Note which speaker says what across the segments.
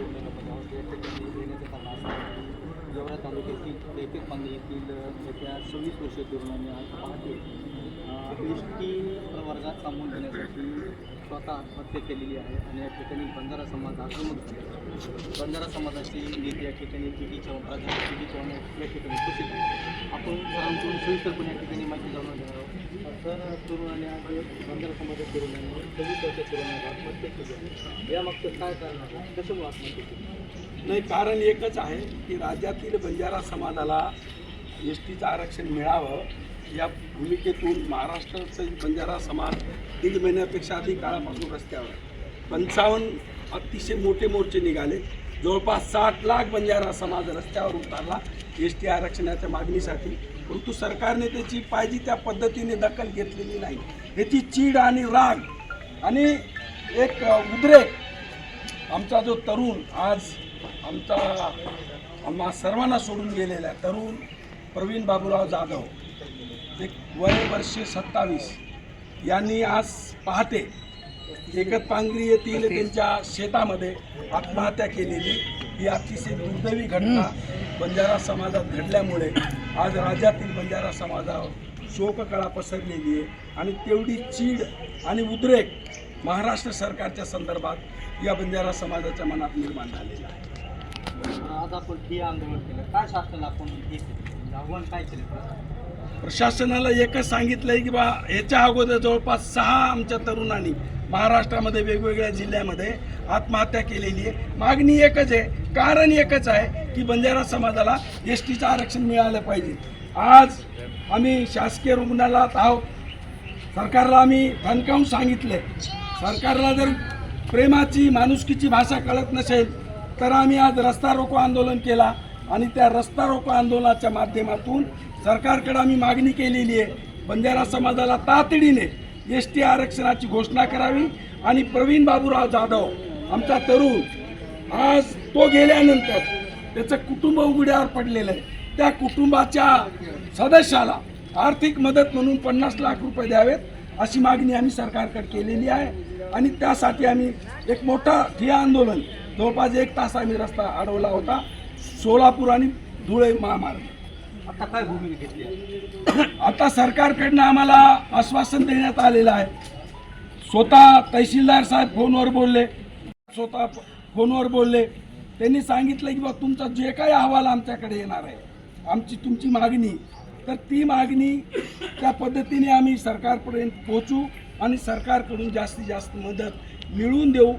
Speaker 1: रुग्णालयामध्ये आहोत या ठिकाणी येण्याचं कारण असं आहे तालुक्यातील एक पांगे येथील येत्या सव्वीस वर्षीय तरुणांनी आज पहाटे एस टी प्रवर्गात सामावून घेण्यासाठी स्वतः आत्महत्या केलेली आहे आणि या ठिकाणी बंजारा समाज आक्रमक झाला बंजारा समाजाची नेते या ठिकाणी पी डी चव्हाण प्राध्यापक पी डी चव्हाण या ठिकाणी उपस्थित आहे आपण सरांकडून सविस्तरपणे या ठिकाणी माहिती जाणून घेणार आहोत. तर तरुणाने आज बंजारा समाजाच्या तरुणाने तरुणाने आत्महत्या केली यामागचं काय कारण आहे आत्महत्या केली
Speaker 2: नाही कारण एकच आहे की राज्यातील बंजारा समाजाला एस टीचं आरक्षण मिळावं या भूमिकेतून महाराष्ट्राचा बंजारा समाज दीड महिन्यापेक्षा अधिक काळापासून रस्त्यावर पंचावन्न अतिशय मोठे मोर्चे निघाले. जवळपास साठ लाख बंजारा समाज रस्त्यावर उतरला एस टी आरक्षणाच्या मागणीसाठी. परंतु सरकारने त्याची पाहिजे त्या पद्धतीने दखल घेतलेली नाही. याची चीड आणि राग आणि एक उद्रेक आमचा जो तरुण आज आमचा आम्हा सर्वांना सोडून गेलेला आहे तरुण प्रवीण बाबूराव जाधव. एक वय वर्षे सत्तावीस. यांनी आज पहाटे एकत पांगरी येथील त्यांच्या शेतामध्ये आत्महत्या केलेली. ही अतिशय दुर्दैवी घटना बंजारा समाजात घडल्यामुळे आज राज्यातील बंजारा समाजावर शोककळा पसरलेली आहे. आणि तेवढी चीड आणि उद्रेक महाराष्ट्र सरकारच्या संदर्भात या बंजारा समाजाच्या मनात निर्माण झालेला आहे.
Speaker 1: आज आपण हे आंदोलन केलं. काय शासनाला आपण केलं? आव्हान काय केलं?
Speaker 2: प्रशासनाला एकच सांगितलंय की बा याच्या अगोदर जवळपास सहा आमच्या तरुणांनी महाराष्ट्रामध्ये वेगवेगळ्या जिल्ह्यामध्ये आत्महत्या केलेली आहे. मागणी एकच आहे कारण एकच आहे की बंजारा समाजाला एस टीचं आरक्षण मिळालं पाहिजे. आज आम्ही शासकीय रुग्णालयात आहोत. सरकारला आम्ही धनकावून सांगितलं सरकारला जर प्रेमाची माणुसकीची भाषा कळत नसेल तर आम्ही आज रस्ता रोको आंदोलन केला आणि त्या रस्ता रोको आंदोलनाच्या माध्यमातून सरकारकडे आम्ही मागणी केलेली आहे. बंजारा समाजाला तातडीने एस टी आरक्षणाची घोषणा करावी आणि प्रवीण बाबूराव जाधव आमचा तरुण आज तो गेल्यानंतर त्याचं कुटुंब उघड्यावर पडलेलं आहे. त्या कुटुंबाच्या सदस्याला आर्थिक मदत म्हणून पन्नास लाख रुपये द्यावेत अशी मागणी आम्ही सरकारकडे केलेली आहे. आणि त्यासाठी आम्ही एक मोठा ठिया आंदोलन जवळपास एक तास आम्ही रस्ता अडवला होता सोलापूर आणि धुळे महामार्ग.
Speaker 1: आता काय भूमिका घेतली आहे?
Speaker 2: आता सरकारकडनं आम्हाला आश्वासन देण्यात आलेलं आहे. स्वतः तहसीलदार साहेब फोनवर बोलले. स्वतः फोनवर बोलले. त्यांनी सांगितलं की बा तुमचा जे काही अहवाल आमच्याकडे येणार आहे आमची तुमची मागणी तर ती मागणी त्या पद्धतीने आम्ही सरकारपर्यंत पोहोचू आणि सरकारकडून जास्तीत जास्त मदत मिळवून देऊ.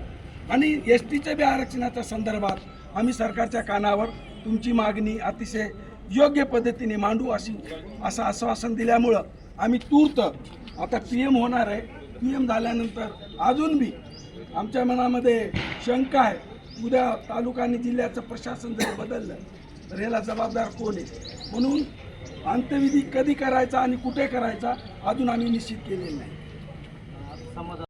Speaker 2: आणि एस टीच्या बी आरक्षणाच्या संदर्भात आम्ही सरकारच्या कानावर तुमची मागणी अतिशय योग्य पद्धतीने मांडू अशी असं आश्वासन दिल्यामुळं आम्ही तूर्त आता पी एम होणार आहे. पी एम झाल्यानंतर अजून बी आमच्या मनामध्ये शंका आहे. उद्या तालुका आणि जिल्ह्याचं प्रशासन जर बदललं तर ह्याला जबाबदार कोण आहे? म्हणून अंत्यविधी कधी करायचा आणि कुठे करायचा अजून आम्ही निश्चित केलेलं नाही.